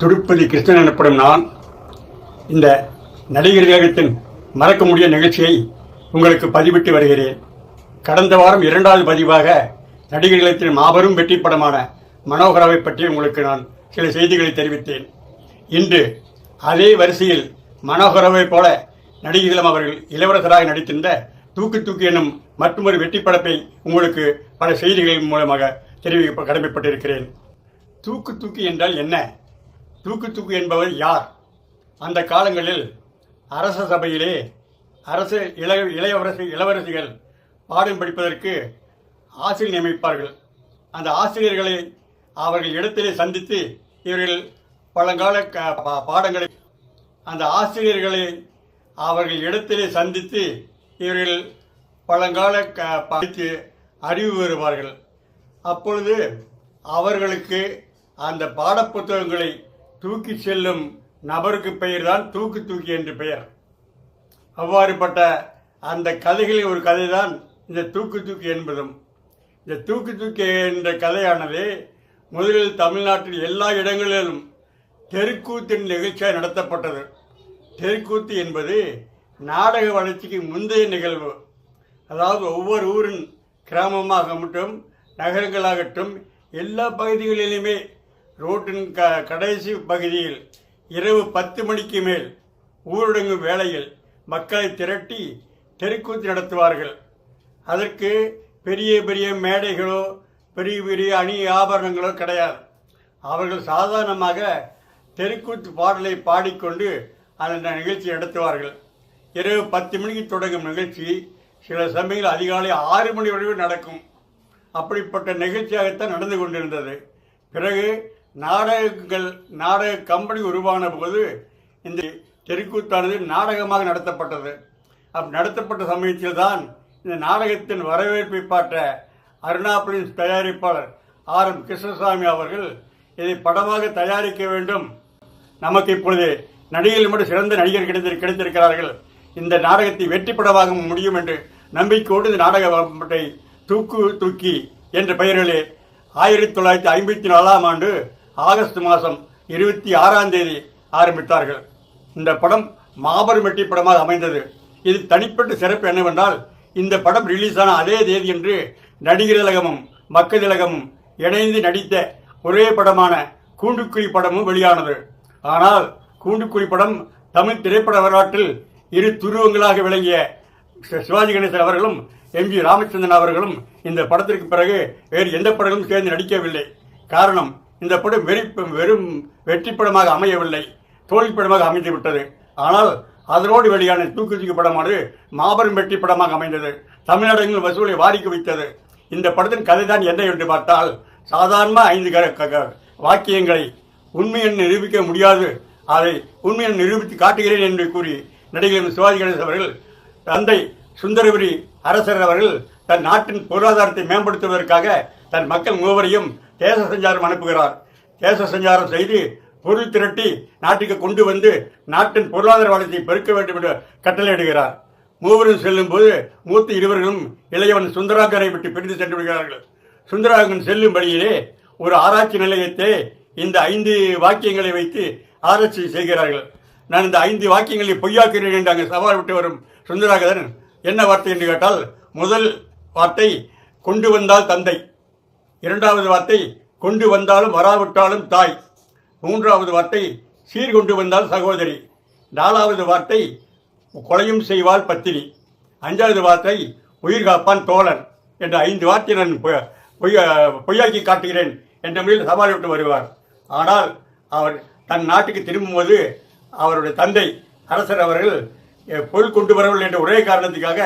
துடுப்பதி கிருஷ்ணன் எனப்படும் நான் இந்த நடிகர் வேகத்தின் மறக்க முடிய நிகழ்ச்சியை உங்களுக்கு பதிவிட்டு வருகிறேன். கடந்த வாரம் இரண்டாவது பதிவாக நடிகர் மாபெரும் வெற்றி படமான மனோகராவை பற்றி உங்களுக்கு நான் சில செய்திகளை தெரிவித்தேன். இன்று அதே வரிசையில் மனோகராவை போல நடிகர்களும் அவர்கள் இளவரசராக நடித்திருந்த தூக்கு தூக்கு என்னும் மற்றொரு வெற்றி படத்தை உங்களுக்கு பல செய்திகளின் மூலமாக தெரிவிக்க கடமைப்பட்டிருக்கிறேன். தூக்கு தூக்கு என்றால் என்ன? தூக்கு தூக்கு என்பவர் யார்? அந்த காலங்களில் அரச சபையிலே அரசு இளைய இளையவரசு இளவரசிகள் பாடம் படிப்பதற்கு ஆசிரியர் நியமிப்பார்கள். அந்த ஆசிரியர்களை அவர்கள் இடத்திலே சந்தித்து இவர்கள் பழங்கால க- பாடங்களை அந்த ஆசிரியர்களை அவர்கள் இடத்திலே சந்தித்து இவர்கள் பழங்கால க- படித்து அறிவு பெறுவார்கள். அப்பொழுது அவர்களுக்கு அந்த பாடப்புத்தகங்களை தூக்கி செல்லும் நபருக்கு பெயர்தான் தூக்கு தூக்கி என்று பெயர். அவ்வாறுபட்ட அந்த கதைகளில் ஒரு கதை தான் இந்த தூக்கு தூக்கி என்பதும். இந்த தூக்கு தூக்கி என்ற கதையானது முதலில் தமிழ்நாட்டில் எல்லா இடங்களிலும் தெருக்கூத்தின் நிகழ்ச்சியாக நடத்தப்பட்டது. தெருக்கூத்து என்பது நாடக வளர்ச்சிக்கு முந்தைய நிகழ்வு. அதாவது ஒவ்வொரு ஊரின் கிராமமாகட்டும் நகரங்களாகட்டும் எல்லா பகுதிகளிலுமே ரோட்டின் க கடைசி பகுதியில் இரவு பத்து மணிக்கு மேல் ஊரடங்கு வேளையில் மக்களை திரட்டி தெருக்கூத்து நடத்துவார்கள். அதற்கு பெரிய பெரிய மேடைகளோ பெரிய பெரிய அணி ஆபரணங்களோ கிடையாது. அவர்கள் சாதாரணமாக தெருக்கூத்து பாடலை பாடிக்கொண்டு அந்த நிகழ்ச்சி நடத்துவார்கள். இரவு பத்து மணிக்கு தொடங்கும் நிகழ்ச்சி சில சமயங்கள் அதிகாலை ஆறு மணி வரைக்கும் நடக்கும். அப்படிப்பட்ட நிகழ்ச்சியாகத்தான் நடந்து கொண்டிருந்தது. பிறகு நாடகங்கள் நாடக கம்பெனி உருவான போது இந்த தெருக்கூத்தானது நாடகமாக நடத்தப்பட்டது. அப் நடத்தப்பட்ட சமயத்தில் தான் இந்த நாடகத்தின் வரவேற்பை பாற்ற அருணா தயாரிப்பாளர் ஆர். எம். கிருஷ்ணசாமி அவர்கள் இதை படமாக தயாரிக்க வேண்டும். நமக்கு இப்பொழுது நடிகர்கள் மட்டும் சிறந்த நடிகர் கிடைத்து கிடைத்திருக்கிறார்கள். இந்த நாடகத்தை வெற்றி படமாக முடியும் என்று நம்பிக்கையோடு இந்த நாடகத்தை தூக்கு தூக்கி என்ற பெயரிலே ஆயிரத்தி தொள்ளாயிரத்தி ஐம்பத்தி நாலாம் ஆண்டு ஆகஸ்ட் மாதம் இருபத்தி ஆறாம் தேதி ஆரம்பித்தார்கள். இந்த படம் மாபெரும் வெற்றி படமாக அமைந்தது. இது தனிப்பட்ட சிறப்பு என்னவென்றால் இந்த படம் ரிலீஸ் ஆன அதே தேதி என்று நடிகர் திலகமும் மக்கள் திலகமும் இணைந்து நடித்த ஒரே படமான கூண்டுக்குழி படமும் வெளியானது. ஆனால் கூண்டுக்குழி படம் தமிழ் திரைப்பட வரலாற்றில் இரு துருவங்களாக விளங்கிய சி- சிவாஜி கணேசன் அவர்களும் எம் ஜி ராமச்சந்திரன் அவர்களும் இந்த படத்திற்கு பிறகு வேறு எந்த படங்களும் சேர்ந்து நடிக்கவில்லை. காரணம் இந்த படம் வெறி வெறும் வெற்றி படமாக அமையவில்லை. தோல்வி படமாக அமைந்து விட்டது. ஆனால் அதனோடு வெளியான தூக்கு தூக்கி படமானது மாபெரும் வெற்றி படமாக அமைந்தது. தமிழ்நாடுகளில் வசூலை வாரிக்கு வைத்தது. இந்த படத்தின் கதை தான் என்ன என்று பார்த்தால் சாதாரண ஐந்து க- வாக்கியங்களை உண்மையை நிரூபிக்க முடியாது. அதை உண்மையை நிரூபித்து காட்டுகிறேன் என்று கூறி நடிகர் சிவாஜி கணேசன் அவர்கள் தந்தை சுந்தரபுரி அரசர் அவர்கள் தன் நாட்டின் பொருளாதாரத்தை மேம்படுத்துவதற்காக தன் மக்கள் மூவரையும் தேச சஞ்சாரம் அனுப்புகிறார். தேச சஞ்சாரம் செய்து பொருள் திரட்டி நாட்டுக்கு கொண்டு வந்து நாட்டின் பொருளாதார வளர்ச்சியை பெருக்க வேண்டும் என்று கட்டளையிடுகிறார். மூவரும் செல்லும் போது மூத்த இருவர்களும் இளையவன் சுந்தராகரை விட்டு பிரிந்து சென்று விடுகிறார்கள். சுந்தராகன் செல்லும் வழியிலே ஒரு ஆராய்ச்சி நிலையத்தை இந்த ஐந்து வாக்கியங்களை வைத்து ஆராய்ச்சி செய்கிறார்கள். நான் இந்த ஐந்து வாக்கியங்களை பொய்யாக்கிறேன் என்று அங்கே சவால் விட்டு வரும் சுந்தராகதன் என்ன வார்த்தை? என்று கேட்டால் முதல் வார்த்தை கொண்டு வந்தால் தந்தை. இரண்டாவது வார்த்தை கொண்டு வந்தாலும் வராவிட்டாலும் தாய். மூன்றாவது வார்த்தை சீர் கொண்டு வந்தால் சகோதரி. நாலாவது வார்த்தை கொலையும் செய்வாள் பத்தினி. அஞ்சாவது வார்த்தை உயிர் காப்பான் தோழன் என்ற ஐந்து வார்த்தை நான் பொய் பொய்யாக்கி காட்டுகிறேன் என்ற முறையில் சவால் விட்டு வருவார். ஆனால் அவர் தன் நாட்டுக்கு திரும்பும்போது அவருடைய தந்தை அரசர் அவர்கள் பொருள் கொண்டு வரவில்லை என்ற ஒரே காரணத்துக்காக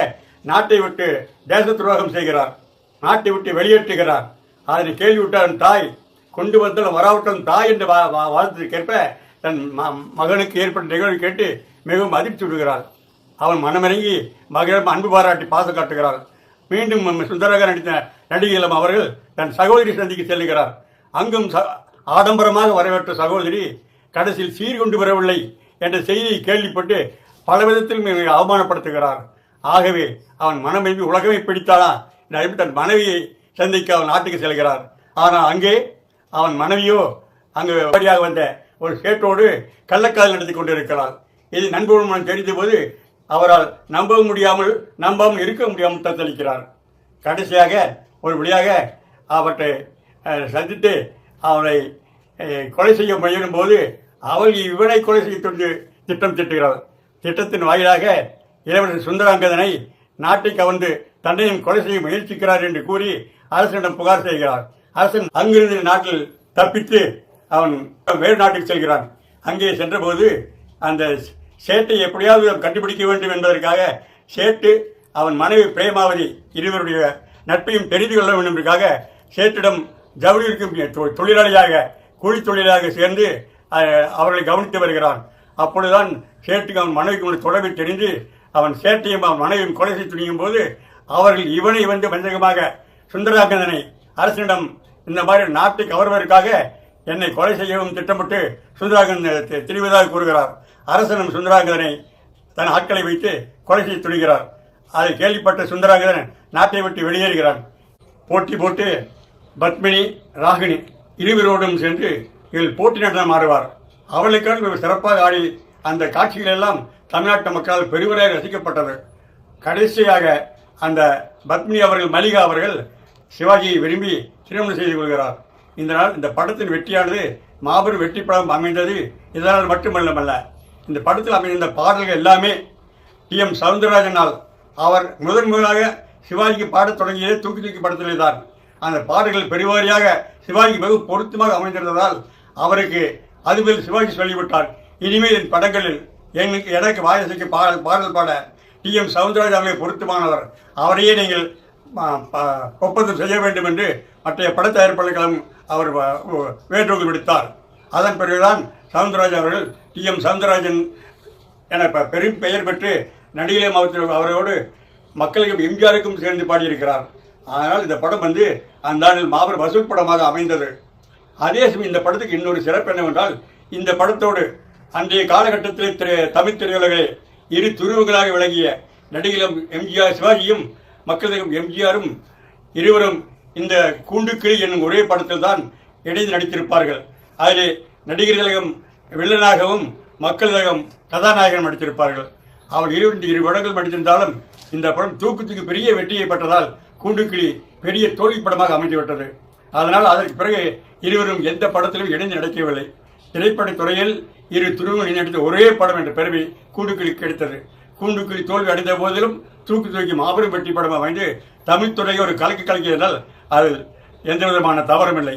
நாட்டை விட்டு தேச துரோகம் செய்கிறார். நாட்டை விட்டு வெளியேற்றுகிறார். அதனை கேள்விவிட்டான் தாய். கொண்டு வந்தால் வராவிட்டான் தாய் என்ற வா- வா- வாழ்த்துக்கேற்ப தன் ம- மகனுக்கு ஏற்பட்ட நிகழ்வு கேட்டு மிகவும் அதிர்ச்சி விடுகிறாள். அவன் மனமிறங்கி மகளிடம் அன்பு பாராட்டி பாசம் காட்டுகிறாள். மீண்டும் சுந்தரக நடித்த நடிகையிலம் அவர்கள் தன் சகோதரி சந்திக்கு செல்லுகிறார். அங்கும் ச- ஆடம்பரமாக வரவேற்ற சகோதரி கடைசியில் சீர்கொண்டு வரவில்லை என்ற செய்தியை கேள்விப்பட்டு பல விதத்தில் அவமானப்படுத்துகிறார். ஆகவே அவன் மனமிறங்கி உலகமே பிடித்தாளா? என்ற தன் மனைவியை சந்திக்க அவன் நாட்டுக்கு செல்கிறார் ஆனால் அங்கே அவன் மனைவியோ அங்கு வழியாக வந்த ஒரு சேட்டோடு கள்ளக்காதல் நடத்தி கொண்டிருக்கிறார் இது நண்பர்களும் தெரிந்தபோது அவரால் நம்ப முடியாமல் நம்பாமல் இருக்க முடியாமல் தத்தளிக்கிறார். கடைசியாக ஒரு வழியாக அவற்றை சந்தித்து அவரை கொலை செய்ய முயலும் போது அவள் இவனை கொலை செய்ய தொண்டு திட்டம் திட்டுகிறாள். திட்டத்தின் வாயிலாக இளவரசர் சுந்தராங்கதனை நாட்டை கவர்ந்து தன்னையும் கொலை செய்ய முயற்சிக்கிறார் என்று கூறி அரசனிடம் புகார் செய்கிறார். அரசன் அங்கிருந்து நாட்டில் தப்பித்து அவன் வேறு நாட்டுக்கு செல்கிறான். அங்கே சென்றபோது அந்த சேட்டை எப்படியாவது கண்டுபிடிக்க வேண்டும் என்பதற்காக சேட்டு அவன் மனைவி பிரேமாவதி இருவருடைய நட்பையும் தெரிந்து கொள்ள வேண்டும் என்பதற்காக சேட்டிடம் ஜவுளி இருக்கும் தொழிலாளியாக கூலி தொழிலாக சேர்ந்து அவர்களை கவனித்து வருகிறான். அப்பொழுதுதான் சேட்டுக்கு அவன் மனைவிக்கு உள்ள தொடர்பை தெரிந்து அவன் சேட்டையும் அவன் மனைவியும் கொலை செய்ய துணியும் போது அவர்கள் இவனை வந்து வஞ்சகமாக சுந்தராகந்தனை அரசனிடம் இந்த மாதிரி நாட்டை கவர்வதற்காக என்னை கொலை செய்யவும் திட்டமிட்டு சுந்தராகந்தன் தெரிவதாக கூறுகிறார். அரசனும் சுந்தராகந்தனை தன் ஆட்களை வைத்து கொலை செய்ய துணிகிறார். அதை கேள்விப்பட்ட சுந்தராங்கதன் நாட்டை விட்டு வெளியேறுகிறான். போட்டி போட்டு பத்மினி ராகினி இருவரோடும் சென்று இதில் போட்டி நடனம் ஆடுவார். அவளுக்கான இவர் சிறப்பாக ஆடி அந்த காட்சிகள் எல்லாம் தமிழ்நாட்டு மக்களால் பெருவராக ரசிக்கப்பட்டது. கடைசியாக அந்த பத்மினி அவர்கள் மல்லிகா அவர்கள் சிவாஜியை விரும்பி திருமணம் செய்து கொள்கிறார். இந்த நாள் இந்த படத்தின் வெற்றியானது மாபெரும் வெற்றி படம் அமைந்தது இதனால் மட்டுமல்லமல்ல. இந்த படத்தில் அமைந்த பாடல்கள் எல்லாமே டி. எம். சவுந்தரராஜனால் அவர் முதன் முதலாக சிவாஜிக்கு பாடத் தொடங்கியது தூக்கி தூக்கி படத்திலே தான். அந்த பாடல்கள் பெருவாரியாக சிவாஜிக்கு வெகு பொருத்தமாக அமைந்திருந்ததால் அவருக்கு அதுபோல் சிவாஜி சொல்லிவிட்டார். இனிமேல் என் படங்களில் எனக்கு எனக்கு வாயசைக்கு பாடல் பாடல் பாட டி. எம். சவுந்தரராஜ் அவர்கள் பொருத்தமானவர். அவரையே நீங்கள் ஒப்பந்தம் செய்ய வேண்டும் என்று மற்றைய பட அவர் வ- வேண்டுகோள் விடுத்தார். அதன் பிறகுதான் சவுந்தரராஜன் அவர்கள் டி. எம். சவுந்தரராஜன் என பெரும் பெயர் பெற்று நடிகை மாவட்டத்தில் அவரோடு மக்களுக்கும் எம்ஜிஆருக்கும் சேர்ந்து பாடியிருக்கிறார். ஆனால் இந்த படம் வந்து அந்த ஆண்டில் மாபெரும் வசூல் படமாக அமைந்தது. அதே சமயம் இந்த படத்துக்கு இன்னொரு சிறப்பு என்னவென்றால் இந்த படத்தோடு அன்றைய காலகட்டத்தில் திரு தமிழ் திரையுலகில் இரு துருவங்களாக விளங்கிய நடிகர் எம்ஜிஆர் சிவாஜியும் மக்களுக்கும் எம்ஜிஆரும் இருவரும் இந்த கூண்டுக்கிளி என்னும் ஒரே படத்தில் தான் இணைந்து நடித்திருப்பார்கள். அதிலே நடிகர்களும் வில்லனாகவும் மக்களிடம் கதாநாயகன் நடித்திருப்பார்கள். அவர் இருபத்தி இரு படங்கள் நடித்திருந்தாலும் இந்த படம் தூக்கத்துக்கு பெரிய வெற்றியை பெற்றதால் கூண்டுக்கிளி பெரிய தோல்வி படமாக அமைந்துவிட்டது அதனால் அதற்கு பிறகு இருவரும் எந்த படத்திலும் இணைந்து நடக்கவில்லை. திரைப்படத் துறையில் இரு துருவங்கள் நடித்த ஒரே படம் என்ற பெருமை கூண்டுக்கிளி கிடைத்தது. கூண்டுக்கிளி தோல்வி அடைந்த போதிலும் தூக்கு தூக்கி மாபெரும் வெற்றி படமாக அமைந்து தமிழ் துறையை ஒரு கலக்கி என்றால் அதில் எந்த விதமான தவறும் இல்லை.